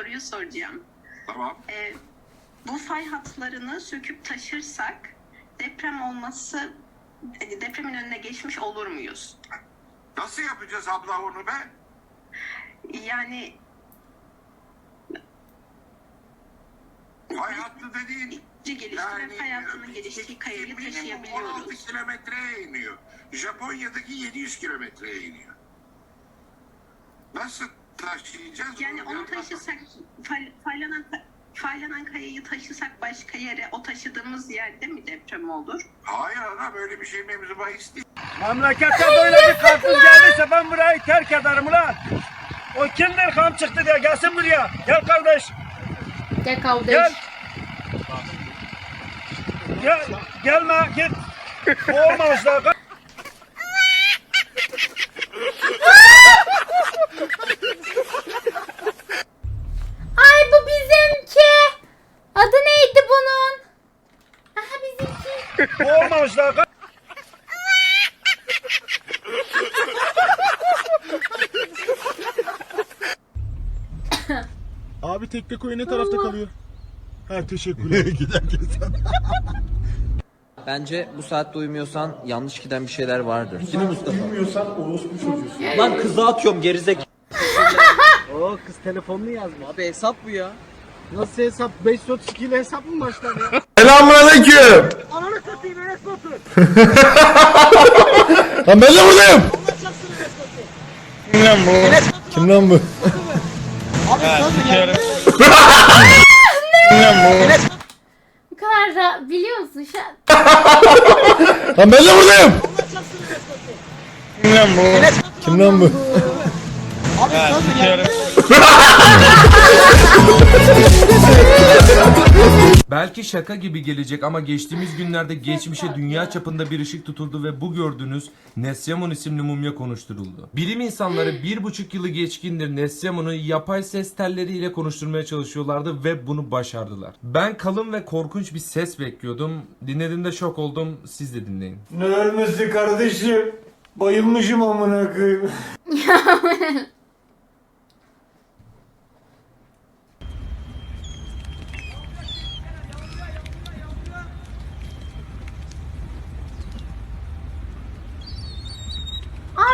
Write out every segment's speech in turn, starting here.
soruyu soracağım. Tamam. Ee, bu fay hatlarını söküp taşırsak deprem olması hani depremin önüne geçmiş olur muyuz? Nasıl yapacağız abla onu be? Yani Fay hattı dediğin geliştiren fay geliştiği kayayı minimum 16 taşıyabiliyoruz. kilometreye iniyor. Japonya'daki 700 kilometreye iniyor. Nasıl taşıyacağız? Yani onu taşırsak fay- faylanan faylanan kayayı taşırsak başka yere o taşıdığımız yerde mi deprem olur? Hayır adam öyle bir şey mevzu bahis değil. Memlekette böyle bir karpuz geldiyse ben burayı terk ederim ulan. O kimdir kam çıktı diye gelsin buraya. Gel kardeş. Gel kardeş. Gel. Gel. Gelme git. Olma işte. İşte. Abi tekne koyu ne tarafta kalıyor? Ha teşekkürler. Giderken. Bence bu saatte uyumuyorsan yanlış giden bir şeyler vardır. Değil mi Mustafa? Bilmiyorsan orospu çocuğusun. Lan kıza atıyorum gerizek. Oo kız telefonunu yazmış. Abi hesap bu ya. Nasıl hesap? 532 ile hesap mı başlar ya? Selamünaleyküm. Satayım Enes Batur. Lan ben de buradayım. Kim lan bu? Kim lan bu? Bu kadar da biliyor musun şu an? Lan ben de buradayım. Kim lan bu? Kim lan bu? Belki şaka gibi gelecek ama geçtiğimiz günlerde geçmişe dünya çapında bir ışık tutuldu ve bu gördüğünüz Nesyamun isimli mumya konuşturuldu. Bilim insanları bir buçuk yılı geçkindir Nesyamun'u yapay ses telleriyle konuşturmaya çalışıyorlardı ve bunu başardılar. Ben kalın ve korkunç bir ses bekliyordum. Dinlediğimde şok oldum. Siz de dinleyin. Ne ölmesi kardeşim? Bayılmışım amına koyayım.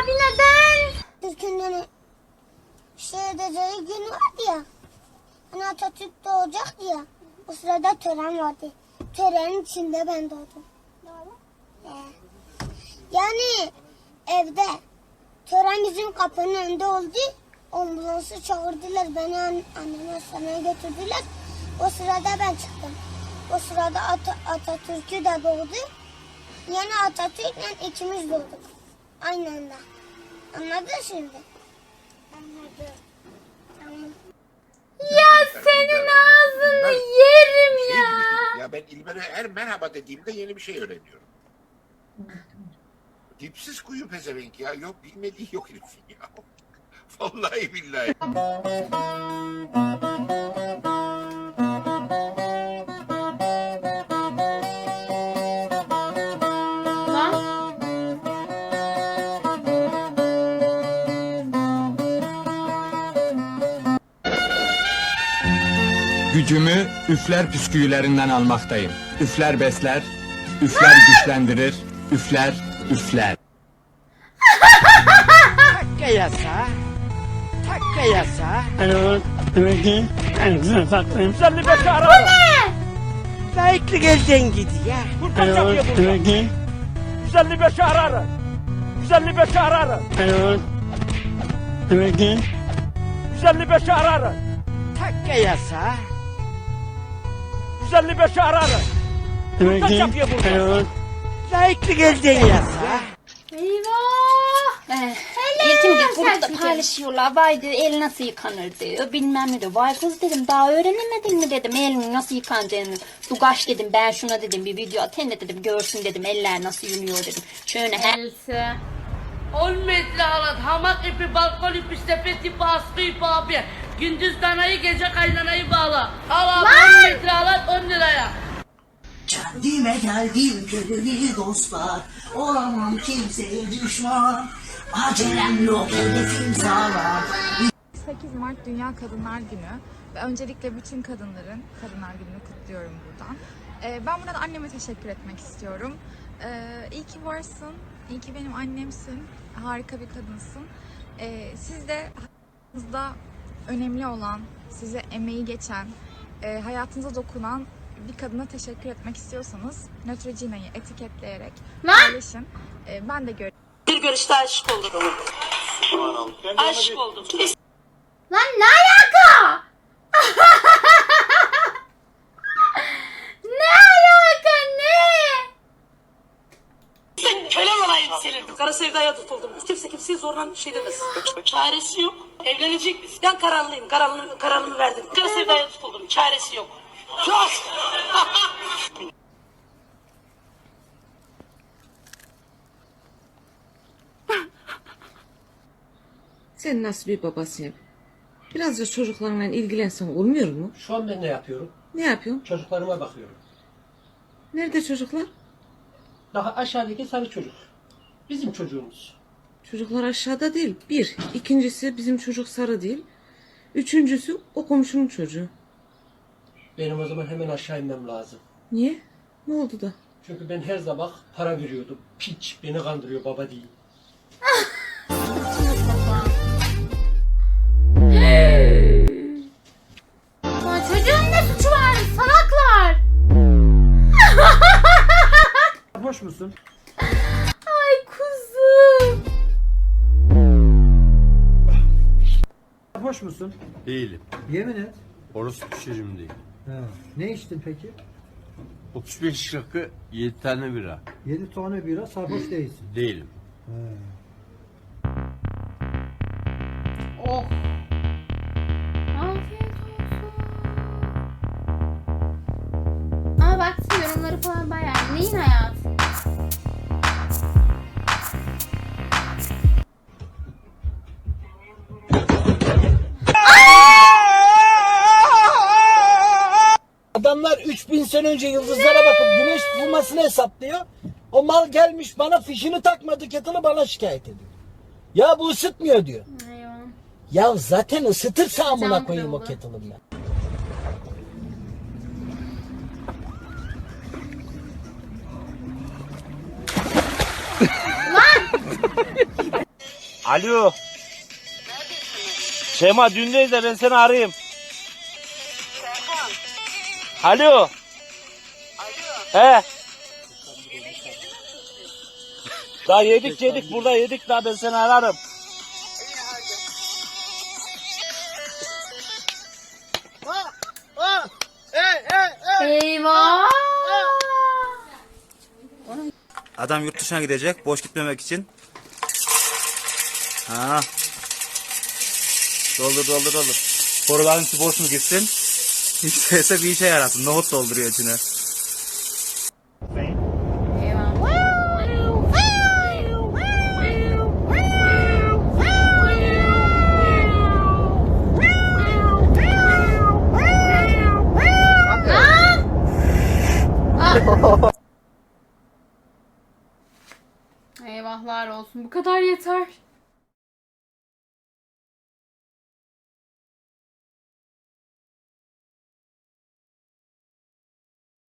Abi neden? Türk'ün hani şey edeceği gün vardı ya. Hani Atatürk doğacak ya. O sırada tören vardı. Törenin içinde ben doğdum. Doğru. Yani evde tören bizim kapının önünde oldu. Ambulansı çağırdılar. Beni an anneme hastaneye götürdüler. O sırada ben çıktım. O sırada At Atatürk'ü de doğdu. Yani Atatürk'le ikimiz doğduk. Aynı anda. Anladın şimdi? Anladım. Tamam. Ya senin ağzını yerim Şey ya. ya ben İlber'e her merhaba dediğimde yeni bir şey öğreniyorum. Dipsiz kuyu pezevenk ya. Yok bilmediği yok herifin ya. Vallahi billahi. Gücümü üfler püsküllerinden almaktayım. Üfler besler, üfler güçlendirir, üfler, üfler. Takke yasa. Takke yasa. Güzellik ara. Layıklık elden gidiyor. Kurtar yapıyor burada. Güzellik ara. Güzellik ara. Güzellik ara. Takke yasa. Güzellik ara. Kurtar yapıyor burada. Layıklık elden yasa. Eyvah. Bir grupta Selçuk. paylaşıyorlar. Vay dedi el nasıl yıkanır diyor. Bilmem ne diyor. Vay kız dedim daha öğrenemedin mi dedim. El nasıl yıkanacağını. Dugaş dedim ben şuna dedim bir video atayım da dedim görsün dedim eller nasıl yünüyor dedim. Şöyle her. 10 metre halat, hamak ipi, balkon ipi, sepet ipi, askı ipi abi. Gündüz danayı, gece kaynanayı bağla. Al abi 10 metre halat 10 liraya. Kendime geldim köylü dostlar. Olamam kimseye düşman. Acelem yok hedefim sağlam. 8 Mart Dünya Kadınlar Günü. Ve öncelikle bütün kadınların Kadınlar Günü'nü kutluyorum buradan. Ee, ben buradan anneme teşekkür etmek istiyorum. Ee, iyi ki varsın, iyi ki benim annemsin, harika bir kadınsın. Ee, siz de hayatınızda önemli olan, size emeği geçen, e, hayatınıza dokunan bir kadına teşekkür etmek istiyorsanız Neutrogena'yı etiketleyerek paylaşın. Ee, ben de gör Bir görüşte aşık oldum. Aşık oldum. Lan ne alaka? ne alaka ne? Kölen olayım senin. Kara sevdaya tutuldum. Kimse kimseye zorla bir şey demez. Çaresi yok. Evlenecek misin? Ben kararlıyım. Kararımı, kararımı verdim. Kara sevdaya tutuldum. Çaresi yok. Çok. Sen nasıl bir babasın? Biraz da çocuklarla ilgilensen olmuyor mu? Şu an ben ne yapıyorum? Ne yapıyorsun? Çocuklarıma bakıyorum. Nerede çocuklar? Daha aşağıdaki sarı çocuk. Bizim çocuğumuz. Çocuklar aşağıda değil. Bir. İkincisi bizim çocuk sarı değil. Üçüncüsü o komşunun çocuğu. Benim o zaman hemen aşağı inmem lazım. Niye? Ne oldu da? Çünkü ben her sabah para veriyordum. Piç beni kandırıyor baba değil. Lan çocuğun ne suçu var? Salaklar. Boş musun? Boş musun? Değilim. Yemin et. Orası çocuğum değil. Ha. Ne içtin peki? 35 rakı 7 tane bira. 7 tane bira sarhoş değilsin. Değilim. Oh. Adamlar 3000 sene önce yıldızlara bakıp güneş tutulmasını hesaplıyor. O mal gelmiş bana fişini takmadı kettle'ı bana şikayet ediyor. Ya bu ısıtmıyor diyor. Ya zaten ısıtırsa amına koyayım o kettle'ı ben. Alo. Şema düğündeyiz de ben seni arayayım. Alo. He. Daha yedik yedik burada yedik daha ben seni ararım. Eyvah. Adam yurt dışına gidecek boş gitmemek için. Ha. Doldur doldur doldur. Boruların içi boş mu gitsin? Hiç bir işe yarasın. Nohut dolduruyor içine. Eyvahlar olsun. Bu kadar yeter.